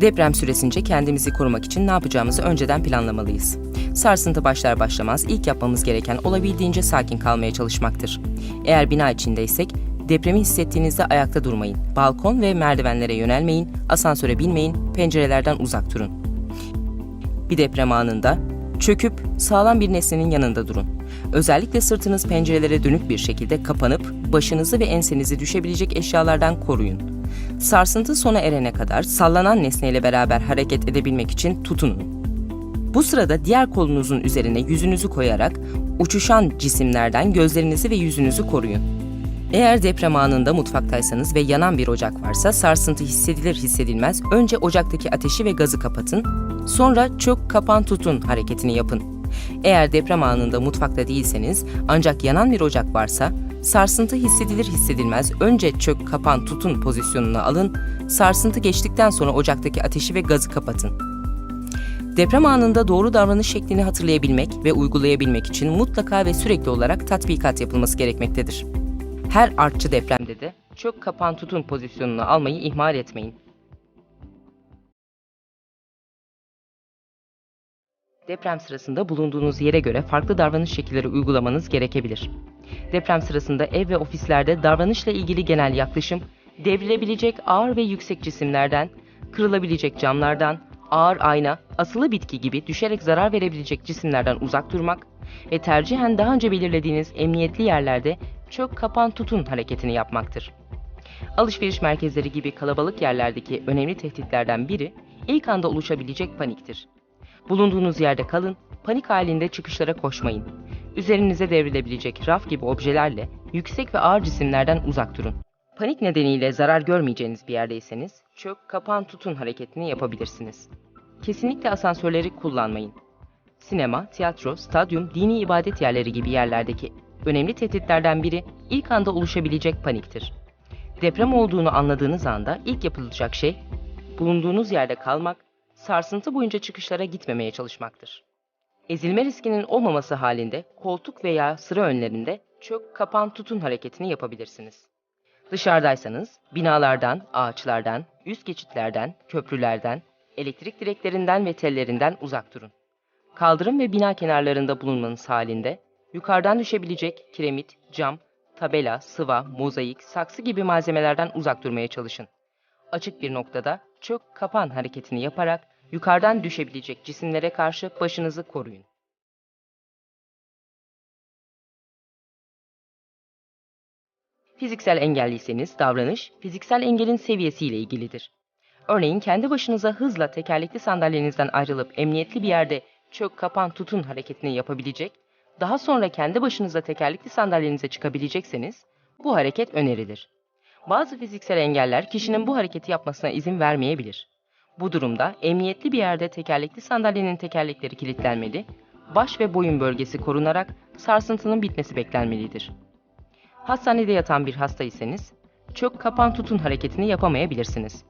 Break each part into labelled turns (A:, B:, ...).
A: Deprem süresince kendimizi korumak için ne yapacağımızı önceden planlamalıyız. Sarsıntı başlar başlamaz ilk yapmamız gereken olabildiğince sakin kalmaya çalışmaktır. Eğer bina içindeysek depremi hissettiğinizde ayakta durmayın. Balkon ve merdivenlere yönelmeyin, asansöre binmeyin, pencerelerden uzak durun. Bir deprem anında çöküp sağlam bir nesnenin yanında durun. Özellikle sırtınız pencerelere dönük bir şekilde kapanıp başınızı ve ensenizi düşebilecek eşyalardan koruyun. Sarsıntı sona erene kadar sallanan nesneyle beraber hareket edebilmek için tutunun. Bu sırada diğer kolunuzun üzerine yüzünüzü koyarak uçuşan cisimlerden gözlerinizi ve yüzünüzü koruyun. Eğer deprem anında mutfaktaysanız ve yanan bir ocak varsa sarsıntı hissedilir hissedilmez önce ocaktaki ateşi ve gazı kapatın, sonra çök kapan tutun hareketini yapın. Eğer deprem anında mutfakta değilseniz ancak yanan bir ocak varsa sarsıntı hissedilir hissedilmez önce çök kapan tutun pozisyonuna alın, sarsıntı geçtikten sonra ocaktaki ateşi ve gazı kapatın. Deprem anında doğru davranış şeklini hatırlayabilmek ve uygulayabilmek için mutlaka ve sürekli olarak tatbikat yapılması gerekmektedir. Her artçı depremde de çök kapan tutun pozisyonunu almayı ihmal etmeyin. Deprem sırasında bulunduğunuz yere göre farklı davranış şekilleri uygulamanız gerekebilir. Deprem sırasında ev ve ofislerde davranışla ilgili genel yaklaşım, devrilebilecek ağır ve yüksek cisimlerden, kırılabilecek camlardan, ağır ayna, asılı bitki gibi düşerek zarar verebilecek cisimlerden uzak durmak ve tercihen daha önce belirlediğiniz emniyetli yerlerde çök kapan tutun hareketini yapmaktır. Alışveriş merkezleri gibi kalabalık yerlerdeki önemli tehditlerden biri ilk anda oluşabilecek paniktir. Bulunduğunuz yerde kalın, panik halinde çıkışlara koşmayın. Üzerinize devrilebilecek raf gibi objelerle yüksek ve ağır cisimlerden uzak durun. Panik nedeniyle zarar görmeyeceğiniz bir yerdeyseniz çök kapan tutun hareketini yapabilirsiniz. Kesinlikle asansörleri kullanmayın. Sinema, tiyatro, stadyum, dini ibadet yerleri gibi yerlerdeki önemli tehditlerden biri ilk anda oluşabilecek paniktir. Deprem olduğunu anladığınız anda ilk yapılacak şey bulunduğunuz yerde kalmak, sarsıntı boyunca çıkışlara gitmemeye çalışmaktır. Ezilme riskinin olmaması halinde koltuk veya sıra önlerinde çök kapan tutun hareketini yapabilirsiniz. Dışarıdaysanız binalardan, ağaçlardan, üst geçitlerden, köprülerden, elektrik direklerinden ve tellerinden uzak durun. Kaldırım ve bina kenarlarında bulunmanız halinde yukarıdan düşebilecek kiremit, cam, tabela, sıva, mozaik, saksı gibi malzemelerden uzak durmaya çalışın. Açık bir noktada çök kapan hareketini yaparak yukarıdan düşebilecek cisimlere karşı başınızı koruyun. Fiziksel engelliyseniz davranış, fiziksel engelin seviyesiyle ilgilidir. Örneğin kendi başınıza hızla tekerlekli sandalyenizden ayrılıp emniyetli bir yerde çök kapan tutun hareketini yapabilecek, daha sonra kendi başınıza tekerlekli sandalyenize çıkabilecekseniz bu hareket önerilir. Bazı fiziksel engeller kişinin bu hareketi yapmasına izin vermeyebilir. Bu durumda emniyetli bir yerde tekerlekli sandalyenin tekerlekleri kilitlenmeli, baş ve boyun bölgesi korunarak sarsıntının bitmesi beklenmelidir. Hastanede yatan bir hastaysanız çök kapan tutun hareketini yapamayabilirsiniz.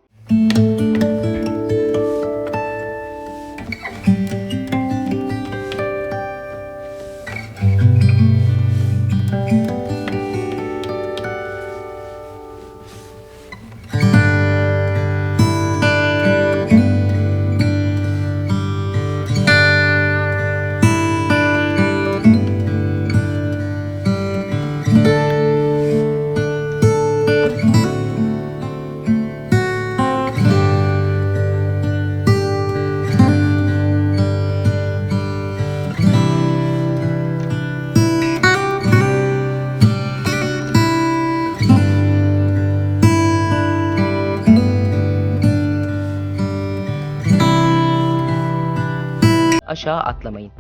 A: Aşağı atlamayın.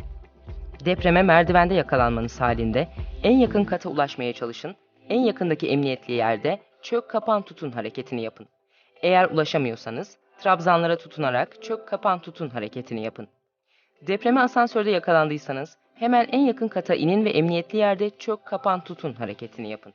A: Depreme merdivende yakalanmanız halinde en yakın kata ulaşmaya çalışın. En yakındaki emniyetli yerde çök kapan tutun hareketini yapın. Eğer ulaşamıyorsanız trabzanlara tutunarak çök kapan tutun hareketini yapın. Depreme asansörde yakalandıysanız hemen en yakın kata inin ve emniyetli yerde çök kapan tutun hareketini yapın.